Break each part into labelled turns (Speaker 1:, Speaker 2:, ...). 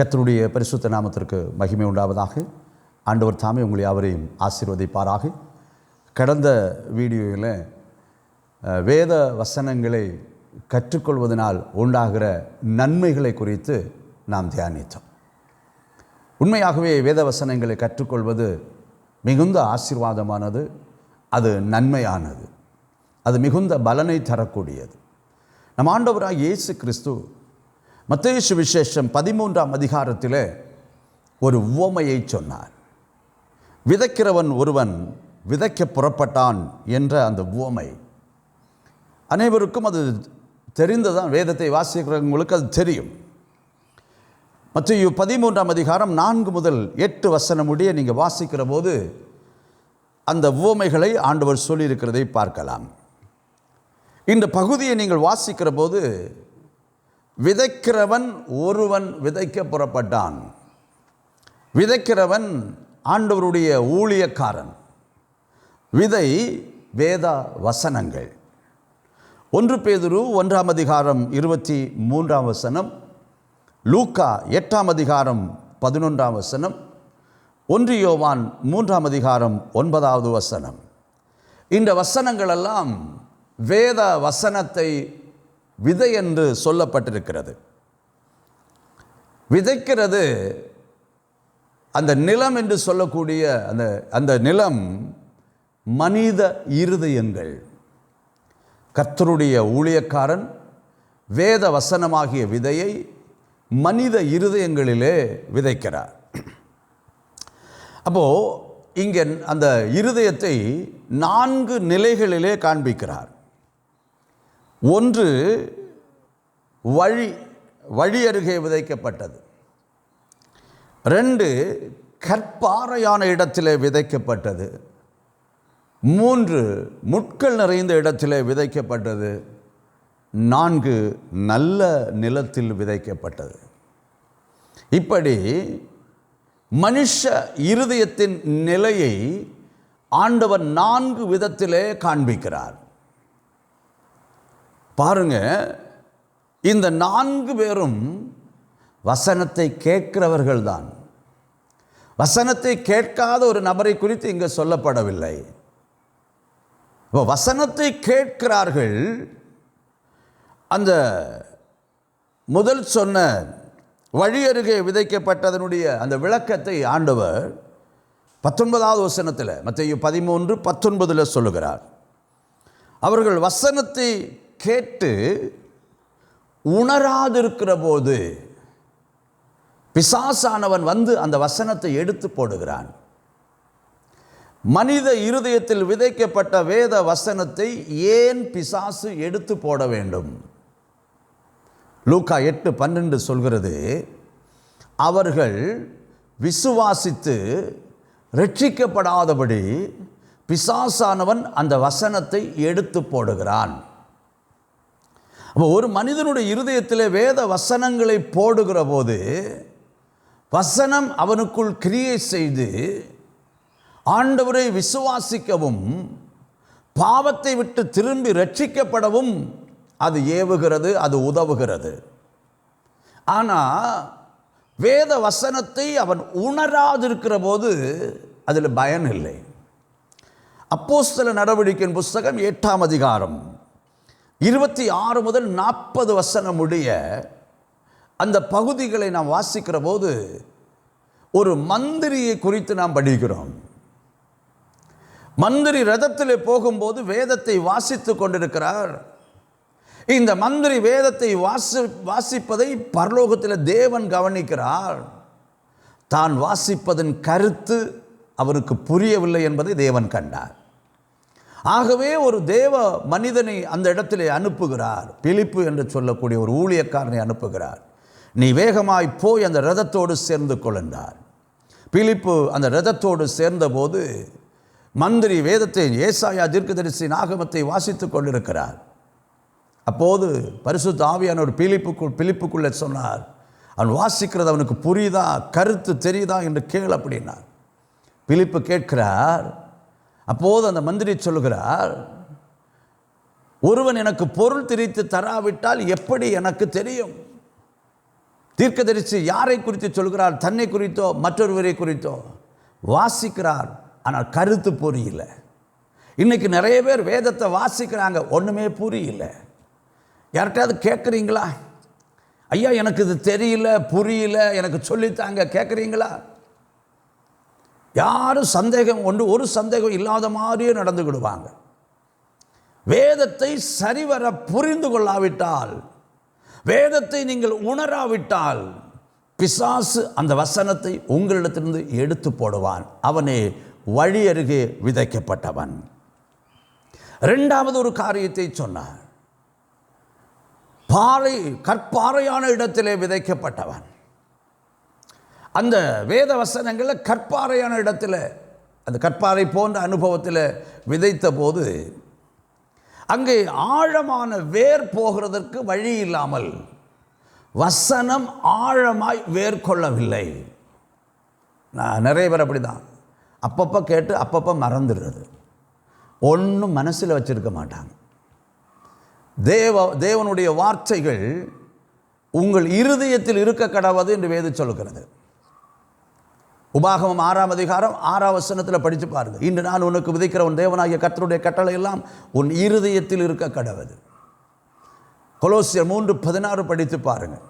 Speaker 1: கத்தனுடைய பரிசுத்த நாமத்திற்கு மகிமை உண்டாவதாக. ஆண்டவர் தாமே உங்களை அவரையும் ஆசீர்வதிப்பாராக. கடந்த வீடியோவில் வேத வசனங்களை கற்றுக்கொள்வதனால் உண்டாகிற நன்மைகளை குறித்து நாம் தியானித்தோம். உண்மையாகவே வேத வசனங்களை கற்றுக்கொள்வது மிகுந்த ஆசீர்வாதமானது அது நன்மையானது. அது மிகுந்த பலனை தரக்கூடியது. நம் ஆண்டவராக இயேசு கிறிஸ்து மத்தேசு விசேஷம் பதிமூன்றாம் அதிகாரத்தில் ஒரு உவமையை சொன்னார். விதைக்கிறவன் ஒருவன் விதைக்க புறப்பட்டான் என்ற அந்த உவமை. அனைவருக்கும் அது தெரிந்ததான் வேதத்தை வாசிக்கிறவங்களுக்கு அது தெரியும். மற்ற பதிமூன்றாம் அதிகாரம் நான்கு முதல் எட்டு வசனம் முடிய நீங்கள் வாசிக்கிற போது அந்த உவமைகளை ஆண்டவர் சொல்லியிருக்கிறதை பார்க்கலாம். இந்த பகுதியை நீங்கள் வாசிக்கிற போது விதைக்கிறவன் ஒருவன் விதைக்க புறப்பட்டான். விதைக்கிறவன் ஆண்டவருடைய ஊழியக்காரன். விதை வேத வசனங்கள். ஒன்று பேதுரு ஒன்றாம் அதிகாரம் இருபத்தி மூன்றாம் வசனம் லூக்கா எட்டாம் அதிகாரம் பதினொன்றாம் வசனம் ஒன்று யோவான் மூன்றாம் அதிகாரம் ஒன்பதாவது வசனம். இந்த வசனங்களெல்லாம் வேத வசனத்தை விதை என்று சொல்லப்பட்டிருக்கிறது. விதைக்கிறது அந்த நிலம் என்று சொல்லக்கூடிய அந்த அந்த நிலம் மனித இருதயங்கள். கத்தருடைய ஊழியக்காரன் வேத வசனமாகிய விதையை மனித இருதயங்களிலே விதைக்கிறார். அப்போது இங்கே அந்த இருதயத்தை நான்கு நிலைகளிலே காண்பிக்கிறார். ஒன்று வழி வழி அருகே விதைக்கப்பட்டது. ரெண்டு கற்பாறையான இடத்திலே விதைக்கப்பட்டது. மூன்று முட்கள் நிறைந்த இடத்திலே விதைக்கப்பட்டது. நான்கு நல்ல நிலத்தில் விதைக்கப்பட்டது. இப்படி மனுஷ இருதயத்தின் நிலையை ஆண்டவர் நான்கு விதத்திலே காண்பிக்கிறார். பாருங்க இந்த நான்கு பேரும் வசனத்தை கேட்கிறவர்கள்தான். வசனத்தை கேட்காத ஒரு நபரை குறித்து இங்கே சொல்லப்படவில்லை. இப்போ வசனத்தை கேட்கிறார்கள் அந்த முதல் சொன்ன வழி அருகே விதைக்கப்பட்டதனுடைய அந்த விளக்கத்தை ஆண்டவர் பத்தொன்பதாவது வசனத்தில் மற்ற பதிமூன்று பத்தொன்பதில் சொல்லுகிறார். அவர்கள் வசனத்தை கேட்டு உணராதிருக்கிற போது பிசாசானவன் வந்து அந்த வசனத்தை எடுத்து போடுகிறான். மனித இருதயத்தில் விதைக்கப்பட்ட வேத வசனத்தை ஏன் பிசாசு எடுத்து போட வேண்டும்? லூக்கா எட்டு பன்னெண்டு சொல்கிறது அவர்கள் விசுவாசித்து ரட்சிக்கப்படாதபடி பிசாசானவன் அந்த வசனத்தை எடுத்து போடுகிறான். அப்போ ஒரு மனிதனுடைய இருதயத்தில் வேத வசனங்களை போடுகிற போது வசனம் அவனுக்குள் கிரியை செய்து ஆண்டவரை விசுவாசிக்கவும் பாவத்தை விட்டு திரும்பி ரட்சிக்கப்படவும் அது ஏவுகிறது அது உதவுகிறது. ஆனால் வேத வசனத்தை அவன் உணராதிருக்கிற போது அதில் பயன் இல்லை அப்போஸ்தல நடவடிக்கையின் புஸ்தகம் எட்டாம் அதிகாரம். இருபத்தி ஆறு முதல் நாற்பது வசனம் அந்த பகுதிகளை நாம் வாசிக்கிற போது ஒரு மந்திரியை குறித்து நாம் படிக்கிறோம். மந்திரி ரதத்தில் போகும்போது வேதத்தை வாசித்து கொண்டிருக்கிறார். இந்த மந்திரி வேதத்தை வாசி வாசிப்பதை பரலோகத்தில் தேவன் கவனிக்கிறார். தான் வாசிப்பதன் கருத்து அவருக்கு புரியவில்லை என்பதை தேவன் கண்டார். ஆகவே ஒரு தேவ மனிதனை அந்த இடத்திலே அனுப்புகிறார். பிலிப்பு என்று சொல்லக்கூடிய ஒரு ஊழியக்காரனை அனுப்புகிறார். நீ வேகமாய் போய் அந்த ரதத்தோடு சேர்ந்து கொள்ளார் பிலிப்பு அந்த ரதத்தோடு சேர்ந்தபோது மந்திரி வேதத்தை ஏசாயா தீர்க்கதரிசி நாகமத்தை வாசித்து கொண்டிருக்கிறார். அப்போது பரிசுத்த ஒரு பிலிப்புக்குள் பிலிப்புக்குள்ளே சொன்னார் அவன் வாசிக்கிறது அவனுக்கு புரியுதா? கருத்து தெரியுதா? என்று கேள் அப்படின்னார். பிலிப்பு கேட்கிறார் அப்போது அந்த மந்திரி சொல்லுகிறார் ஒருவன் எனக்கு பொருள் திரித்து தராவிட்டால் எப்படி எனக்கு தெரியும்? தீர்க்கதரிசி யாரை குறித்து சொல்கிறார்? தன்னை குறித்தோ மற்றொருவரை குறித்தோ? வாசிக்கிறார். ஆனால் கருத்து புரியல. இன்னைக்கு நிறைய பேர் வேதத்தை வாசிக்கிறாங்க. ஒன்றுமே புரியல. யார்கிட்டயாவது கேட்குறீங்களா? ஐயா எனக்கு இது தெரியல புரியல எனக்கு சொல்லித்தாங்க. கேட்குறீங்களா? யாரும் சந்தேகம் ஒன்று ஒரு சந்தேகம் இல்லாத மாதிரியே நடந்துக்கிடுவாங்க வேதத்தை சரிவர புரிந்து கொள்ளாவிட்டால் வேதத்தை நீங்கள் உணராவிட்டால் பிசாசு அந்த வசனத்தை உங்களிடத்திலிருந்து எடுத்து போடுவான். அவனே வழி அருகே விதைக்கப்பட்டவன். இரண்டாவது ஒரு காரியத்தை சொன்னார். பாறை கற்பாறையான இடத்திலே விதைக்கப்பட்டவன். அந்த வேத வசனங்களில் கற்பாறையான இடத்துல அந்த கற்பாறை போன்ற அனுபவத்தில் விதைத்த போது அங்கே ஆழமான வேர் போகிறதற்கு வழி இல்லாமல் வசனம் ஆழமாய் வேர் கொள்ளவில்லை. நான் நிறைய பேர் அப்படி தான் அப்பப்போ கேட்டு அப்பப்போ மறந்துடுறது. ஒன்றும் மனசில் வச்சுருக்க மாட்டாங்க. தேவ தேவனுடைய வார்த்தைகள் உங்கள் இருதயத்தில் இருக்க கடவது என்று வேது சொல்லுகிறது. உபாகமம் ஆறாம் அதிகாரம் ஆறாம் வசனத்தில் படித்து பாருங்க. இன்று நான் உனக்கு விதைக்கிற உன் தேவனாகிய கர்த்தருடைய கட்டளை எல்லாம் உன் இருதயத்தில் இருக்க கடவுது. கொலோசியர் மூன்று பதினாறு படித்து பாருங்க.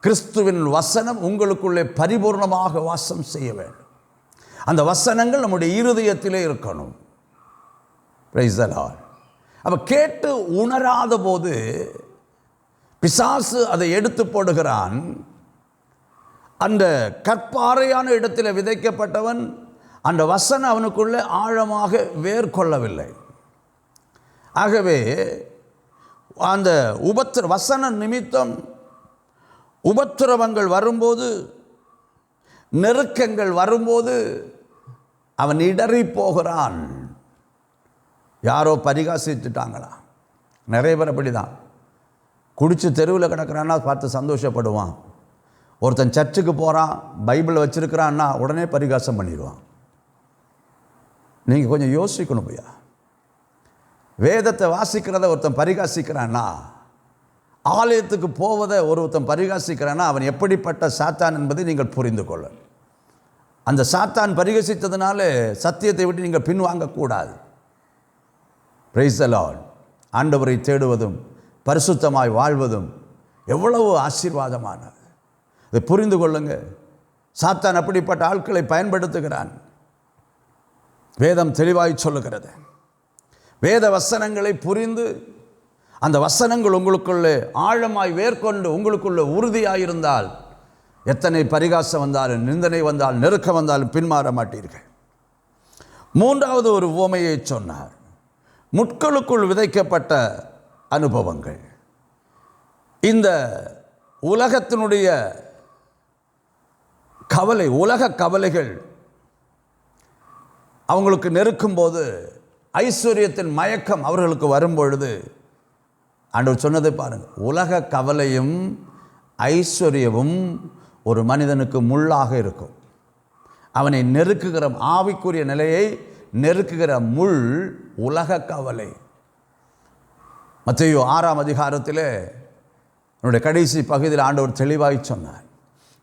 Speaker 1: கிறிஸ்துவின் வசனம் உங்களுக்குள்ளே பரிபூர்ணமாக வாசம் செய்ய வேண்டும். அந்த வசனங்கள் நம்முடைய இருதயத்திலே இருக்கணும். அப்போ கேட்டு உணராத போது பிசாசு அதை எடுத்து போடுகிறான். அந்த கற்பாறையான இடத்தில் விதைக்கப்பட்டவன் அந்த வசனம் அவனுக்குள்ளே ஆழமாக வேர் கொள்ளவில்லை ஆகவே அந்த உபத்திர வசன நிமித்தம் உபத்திரவங்கள் வரும்போது நெருக்கங்கள் வரும்போது அவன் இடறி போகிறான் யாரோ பரிகாசித்துட்டாங்களா? நிறைய பேர் அப்படி தான் குடிச்சு தெருவில் கிடக்கிறான்னா பார்த்து சந்தோஷப்படுவான். ஒருத்தன் சர்ச்சுக்கு போகிறான் பைபிள் வச்சுருக்கிறான்னா உடனே பரிகாசம் பண்ணிடுவான். நீங்கள் கொஞ்சம் யோசிக்கணும் ஐயா வேதத்தை வாசிக்கிறத ஒருத்தன் பரிகாசிக்கிறான்னா ஆலயத்துக்கு போவதை ஒருத்தன் பரிகாசிக்கிறான்னா அவன் எப்படிப்பட்ட சாத்தான் என்பதை நீங்கள் புரிந்து கொள்ள அந்த சாத்தான் பரிகசித்ததுனால சத்தியத்தை விட்டு நீங்கள் பின்வாங்கக்கூடாது. பிரைஸ் லார்ட் ஆண்டவரை தேடுவதும் பரிசுத்தமாய் வாழ்வதும் எவ்வளவு ஆசீர்வாதமானது. இதை புரிந்து கொள்ளுங்கள் சாத்தான் அப்படிப்பட்ட ஆட்களை பயன்படுத்துகிறான். வேதம் தெளிவாய் சொல்லுகிறது. வேத வசனங்களை புரிந்து அந்த வசனங்கள் உங்களுக்குள்ளே ஆழமாய் வேர்கொண்டு உங்களுக்குள்ளே உறுதியாயிருந்தால் எத்தனை பரிகாசம் வந்தாலும் நிந்தனை வந்தால் நெருக்கம் வந்தாலும் பின்மாற மாட்டீர்கள். மூன்றாவது ஒரு உவமையை சொன்னார். முட்களுக்குள் விதைக்கப்பட்ட அனுபவங்கள். இந்த உலகத்தினுடைய கவலை உலக கவலைகள். அவங்களுக்கு நெருக்கும்போது ஐஸ்வர்யத்தின் மயக்கம் அவர்களுக்கு வரும்பொழுது ஆண்டவர் சொன்னதை பாருங்கள் உலக கவலையும் ஐஸ்வர்யமும் ஒரு மனிதனுக்கு முள்ளாக இருக்கும். அவனை நெருக்குகிற ஆவிக்குரிய நிலையை நெருக்குகிற முள் உலக கவலை. மத்தையோ ஆறாம் அதிகாரத்தில் என்னுடைய கடைசி பகுதியில் ஆண்டவர் தெளிவாய் சொன்னார்.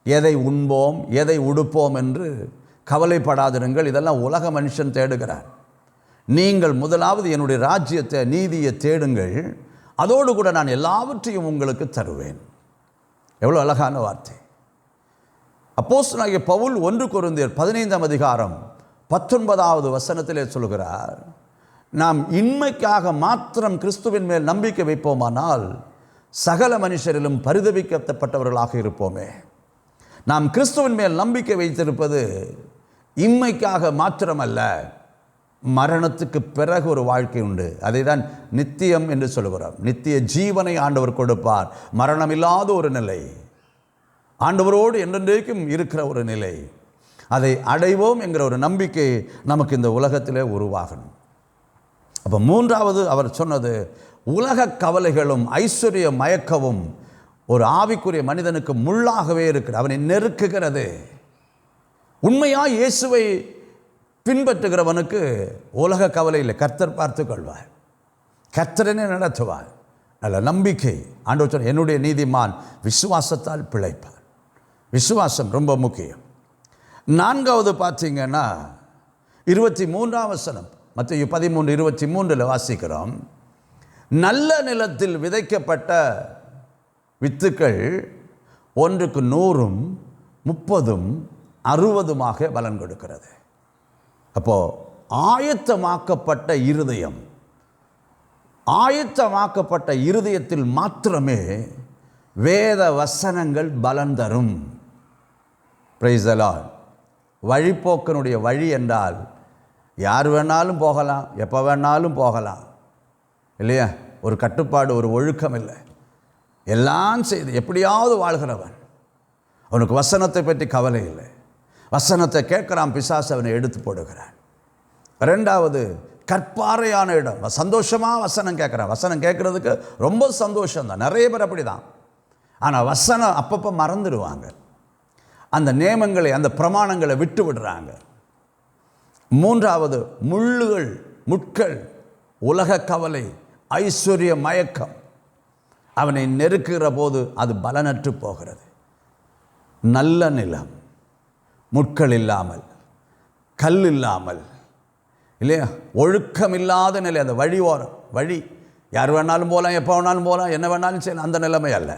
Speaker 1: எதை உண்போம் எதை உடுப்போம் என்று கவலைப்படாதிருங்கள். இதெல்லாம் உலக மனுஷன் தேடுகிறார். நீங்கள் முதலாவது என்னுடைய ராஜ்யத்தை நீதியை தேடுங்கள். அதோடு கூட நான் எல்லாவற்றையும் உங்களுக்கு தருவேன். எவ்வளோ அழகான வார்த்தை. அப்போஸ்தலனாகிய பவுல் ஒன்று குருந்தியர் பதினைந்தாம் அதிகாரம் பத்தொன்பதாவது வசனத்திலே சொல்கிறார் நாம் இன்மைக்காக மாத்திரம் கிறிஸ்துவின் மேல் நம்பிக்கை வைப்போமானால் சகல மனுஷரிலும் பரிதவிக்கப்பட்டவர்களாக இருப்போமே. நாம் கிறிஸ்துவின் மேல் நம்பிக்கை வைத்திருப்பது இம்மைக்காக மாத்திரமல்ல மரணத்துக்கு பிறகு ஒரு வாழ்க்கை உண்டு. அதை தான் நித்தியம் என்று சொல்கிறோம் நித்திய ஜீவனை ஆண்டவர் கொடுப்பார். மரணம் இல்லாத ஒரு நிலை. ஆண்டவரோடு என்றென்றைக்கும் இருக்கிற ஒரு நிலை. அதை அடைவோம் என்கிற ஒரு நம்பிக்கை நமக்கு இந்த உலகத்திலே உருவாகணும். அப்போ மூன்றாவது அவர் சொன்னது உலக கவலைகளும் ஐஸ்வர்ய மயக்கவும் ஒரு ஆவிக்குரிய மனிதனுக்கு முள்ளாகவே இருக்கிறது அவனை நெருக்குகிறது. உண்மையாக இயேசுவை பின்பற்றுகிறவனுக்கு உலக கவலை இல்லை. கர்த்தர் பார்த்து கொள்வார். கர்த்தரனே நடத்துவார். நல்ல நம்பிக்கை. ஆண்டவர் என்னுடைய நீதிமான் விசுவாசத்தால் பிழைப்பார். விசுவாசம் ரொம்ப முக்கியம். நான்காவது பார்த்தீங்கன்னா இருபத்தி மூன்றாம் வசனம் மற்ற பதிமூன்று இருபத்தி மூன்றில் வாசிக்கிறோம். நல்ல நிலத்தில் விதைக்கப்பட்ட வித்துக்கள் ஒன்றுக்கு நூறும் முப்பதும் அறுபதுமாக பலன் கொடுக்கிறது. அப்போது ஆயத்தமாக்கப்பட்ட இருதயம் ஆயத்தமாக்கப்பட்ட இருதயத்தில் மாத்திரமே வேத வசனங்கள் பலன் தரும். பிரைசலால் வழிப்போக்கனுடைய வழி என்றால் யார் வேணாலும் போகலாம் எப்போ வேணாலும் போகலாம். இல்லையா? ஒரு கட்டுப்பாடு ஒரு ஒழுக்கம் இல்லை. எல்லாம் செய்து எப்படியாவது வாழ்கிறவன். அவனுக்கு வசனத்தை பற்றி கவலை இல்லை. வசனத்தை கேட்குறான் பிசாசு அவனை எடுத்து போடுகிறான். ரெண்டாவது கற்பாறையான இடம். சந்தோஷமாக வசனம் கேட்குறான். வசனம் கேட்குறதுக்கு ரொம்ப சந்தோஷம்தான். நிறைய பேர் அப்படி தான் ஆனால் வசனம் அப்பப்போ மறந்துடுவாங்க. அந்த நியமங்களை அந்த பிரமாணங்களை விட்டு விடுறாங்க. மூன்றாவது முள்ளுகள் முட்கள் உலக கவலை ஐஸ்வர்ய மயக்கம். அவனை நெருக்குகிற போது அது பலனற்று போகிறது. நல்ல நிலம் முட்கள் இல்லாமல் கல் இல்லாமல் இல்லையா? ஒழுக்கம் இல்லாத நிலை அந்த வழி ஓரம் வழி. யார் வேணாலும் போகலாம் எப்போ வேணாலும் போகலாம் என்ன வேணாலும் செய்யலாம் அந்த நிலைமை அல்ல.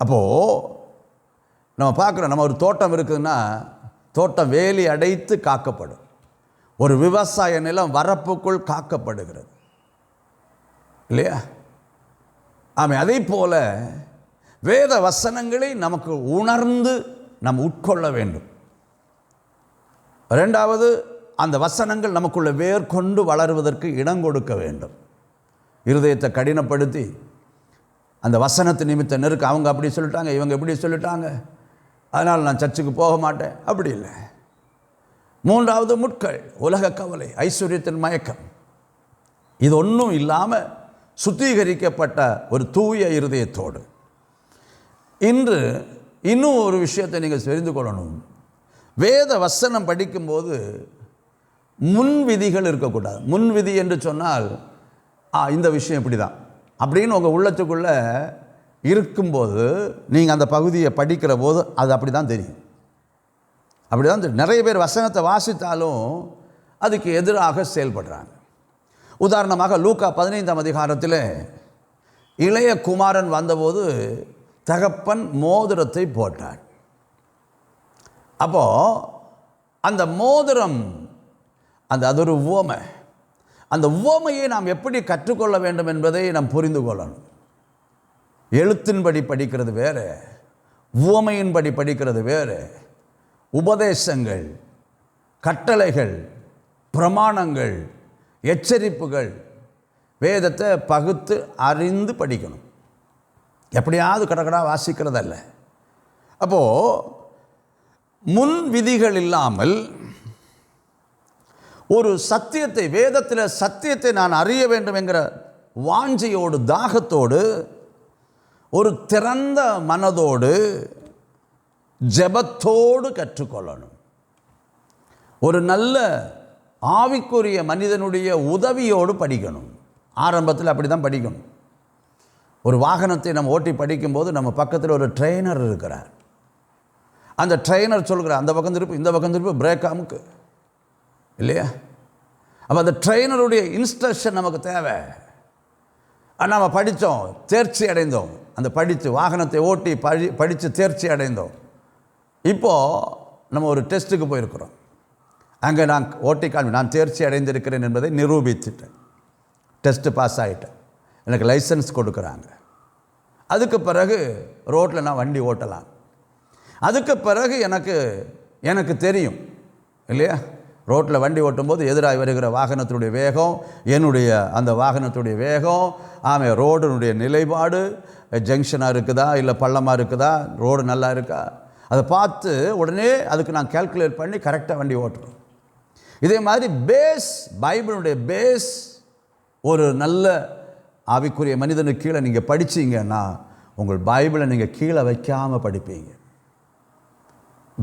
Speaker 1: அப்போது நம்ம பார்க்குறோம் நம்ம ஒரு தோட்டம் இருக்குதுன்னா தோட்டம் வேலி அடைத்து காக்கப்படும். ஒரு விவசாய நிலம் வரப்புக்குள் காக்கப்படுகிறது. இல்லையா? ஆமை அதே போல வேத வசனங்களை நமக்கு உணர்ந்து நாம் உட்கொள்ள வேண்டும். ரெண்டாவது அந்த வசனங்கள் நமக்குள்ள வேர் கொண்டு வளருவதற்கு இடம் கொடுக்க வேண்டும். இருதயத்தை கடினப்படுத்தி அந்த வசனத்து நிமித்த நெருக்க அவங்க அப்படி சொல்லிட்டாங்க இவங்க இப்படி சொல்லிட்டாங்க அதனால் நான் சர்ச்சுக்கு போக மாட்டேன் அப்படி இல்லை. மூன்றாவது முட்கள் உலக கவலை ஐஸ்வர்யத்தின் மயக்கம். இது ஒன்றும் இல்லாமல் சுத்திகரிக்கப்பட்ட ஒரு தூய இருதயத்தோடு. இன்று இன்னும் ஒரு விஷயத்தை நீங்கள் தெரிந்து கொள்ளணும். வேத வசனம் படிக்கும்போது முன் விதிகள் இருக்கக்கூடாது. முன் விதி என்று சொன்னால் ஆ இந்த விஷயம் இப்படி தான் அப்படின்னு உங்கள் உள்ளத்துக்குள்ளே இருக்கும்போது நீங்கள் அந்த பகுதியை படிக்கிற போது அது அப்படி தான் தெரியும். அப்படி தான் தெரியும். நிறைய பேர் வசனத்தை வாசித்தாலும் அதுக்கு எதிராக செயல்படுறாங்க. உதாரணமாக லூக்கா பதினைந்தாம் அதிகாரத்தில் இளைய குமாரன் வந்தபோது தகப்பன் மோதிரத்தை போட்டான் அப்போது அந்த மோதிரம் அந்த அது ஒரு உவமை. அந்த உவமையை நாம் எப்படி கற்றுக்கொள்ள வேண்டும் என்பதை நாம் புரிந்து கொள்ளணும். எழுத்தின்படி படிக்கிறது வேறு உவமையின்படி படிக்கிறது வேறு. உபதேசங்கள் கட்டளைகள் பிரமாணங்கள் எச்சரிப்புகள். வேதத்தை பகுத்து அறிந்து படிக்கணும். எப்படியாவது கடகடா வாசிக்கிறதல்ல. அப்போது முன் விதிகள் இல்லாமல் ஒரு சத்தியத்தை வேதத்தில் சத்தியத்தை நான் அறிய வேண்டும் என்கிற வாஞ்சையோடு தாகத்தோடு ஒரு திறந்த மனதோடு ஜெபத்தோடு கற்றுக்கொள்ளணும். ஒரு நல்ல ஆவிக்குரிய மனிதனுடைய உதவியோடு படிக்கணும். ஆரம்பத்தில் அப்படி தான் படிக்கணும். ஒரு வாகனத்தை நம்ம ஓட்டி படிக்கும்போது நம்ம பக்கத்தில் ஒரு ட்ரெயினர் இருக்கிறார். அந்த ட்ரெயினர் சொல்கிறார் அந்த பக்கம் திருப்பு இந்த பக்கம் திருப்பு பிரேக் அமுக்கு இல்லையா? அப்போ அந்த ட்ரெயினருடைய இன்ஸ்ட்ரக்ஷன் நமக்கு தேவை. ஆனால் நம்ம படித்தோம் தேர்ச்சி அடைந்தோம். அந்த படித்து வாகனத்தை ஓட்டி படி படித்து தேர்ச்சி அடைந்தோம். இப்போது நம்ம ஒரு டெஸ்ட்டுக்கு போயிருக்கிறோம். அங்கே நான் ஓட்டி காமி நான் தேர்ச்சி அடைந்திருக்கிறேன் என்பதை நிரூபித்துட்டேன். டெஸ்ட்டு பாஸ் ஆகிட்டேன் எனக்கு லைசன்ஸ் கொடுக்குறாங்க. அதுக்கு பிறகு ரோட்டில் நான் வண்டி ஓட்டலாம். அதுக்கு பிறகு எனக்கு எனக்கு தெரியும் இல்லையா? ரோட்டில் வண்டி ஓட்டும்போது எதிராக வருகிற வாகனத்தினுடைய வேகம் என்னுடைய அந்த வாகனத்துடைய வேகம் ஆமாம் ரோடுனுடைய நிலைப்பாடு ஜங்ஷனாக இருக்குதா இல்லை பள்ளமாக இருக்குதா ரோடு நல்லா இருக்கா? அதை பார்த்து உடனே அதுக்கு நான் கேல்குலேட் பண்ணி கரெக்டாக வண்டி ஓட்டுறோம் இதே மாதிரி பேஸ் பைபிளுடைய பேஸ் ஒரு நல்ல ஆவிக்குரிய மனிதனுக்கு கீழே நீங்கள் படிச்சீங்கன்னா உங்கள் பைபிளை நீங்கள் கீழே வைக்காமல் படிப்பீங்க.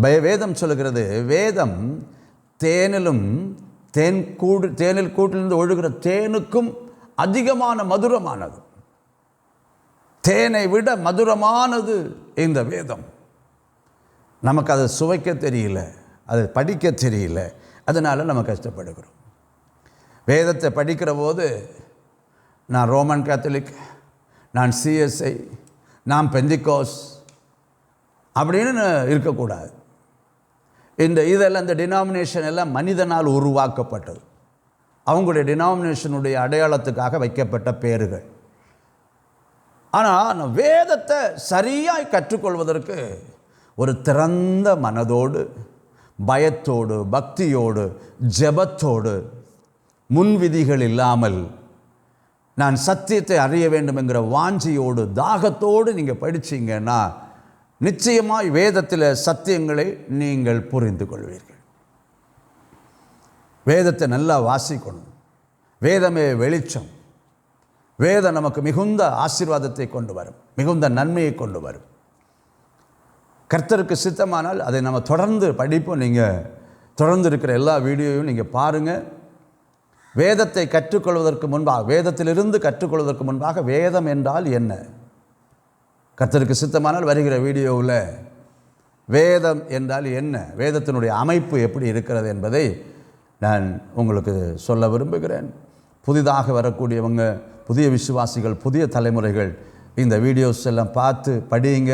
Speaker 1: பய- வேதம் சொல்லுகிறது வேதம் தேனிலும் தேன் கூடு தேனில் கூட்டிலிருந்து ஒழுகிற தேனுக்கும் அதிகமான மதுரமானது. தேனை விட மதுரமானது இந்த வேதம். நமக்கு அதை சுவைக்க தெரியல அதை படிக்க தெரியல அதனால் நம்ம கஷ்டப்படுகிறோம். வேதத்தை படிக்கிற போது நான் ரோமன் கேத்தலிக் நான் சிஎஸ்ஐ நான் பெந்திகோஸ் அப்படின்னு இருக்கக்கூடாது. இந்த இதெல்லாம் இந்த டினாமினேஷன் எல்லாம் மனிதனால் உருவாக்கப்பட்டது. அவங்களுடைய டினாமினேஷனுடைய அடையாளத்துக்காக வைக்கப்பட்ட பேர்கள் ஆனால் வேதத்தை சரியாய் கற்றுக்கொள்வதற்கு ஒரு திறந்த மனதோடு பயத்தோடு பக்தியோடு ஜெபத்தோடு முன்விதிகள் இல்லாமல் நான் சத்தியத்தை அறிய வேண்டும் என்கிற வாஞ்சியோடு தாகத்தோடு நீங்கள் படிச்சீங்கன்னா நிச்சயமாய் வேதத்தில் சத்தியங்களை நீங்கள் புரிந்து கொள்வீர்கள். வேதத்தை நல்லா வாசிக்கணும். வேதமே வெளிச்சம். வேதம் நமக்கு மிகுந்த ஆசீர்வாதத்தை கொண்டு வரும். மிகுந்த நன்மையை கொண்டு வரும். கர்த்தருக்கு சித்தமானால் அதை நம்ம தொடர்ந்து படிப்போம். நீங்கள் தொடர்ந்து இருக்கிற எல்லா வீடியோவையும் நீங்கள் பாருங்கள் வேதத்தை கற்றுக்கொள்வதற்கு முன்பாக வேதத்திலிருந்து கற்றுக்கொள்வதற்கு முன்பாக வேதம் என்றால் என்ன? கர்த்தருக்கு சித்தமானால் வருகிற வீடியோவில் வேதம் என்றால் என்ன? வேதத்தினுடைய அமைப்பு எப்படி இருக்கிறது என்பதை நான் உங்களுக்கு சொல்ல விரும்புகிறேன். புதிதாக வரக்கூடியவங்க புதிய விசுவாசிகள் புதிய தலைமுறைகள் இந்த வீடியோஸ் எல்லாம் பார்த்து படியுங்க.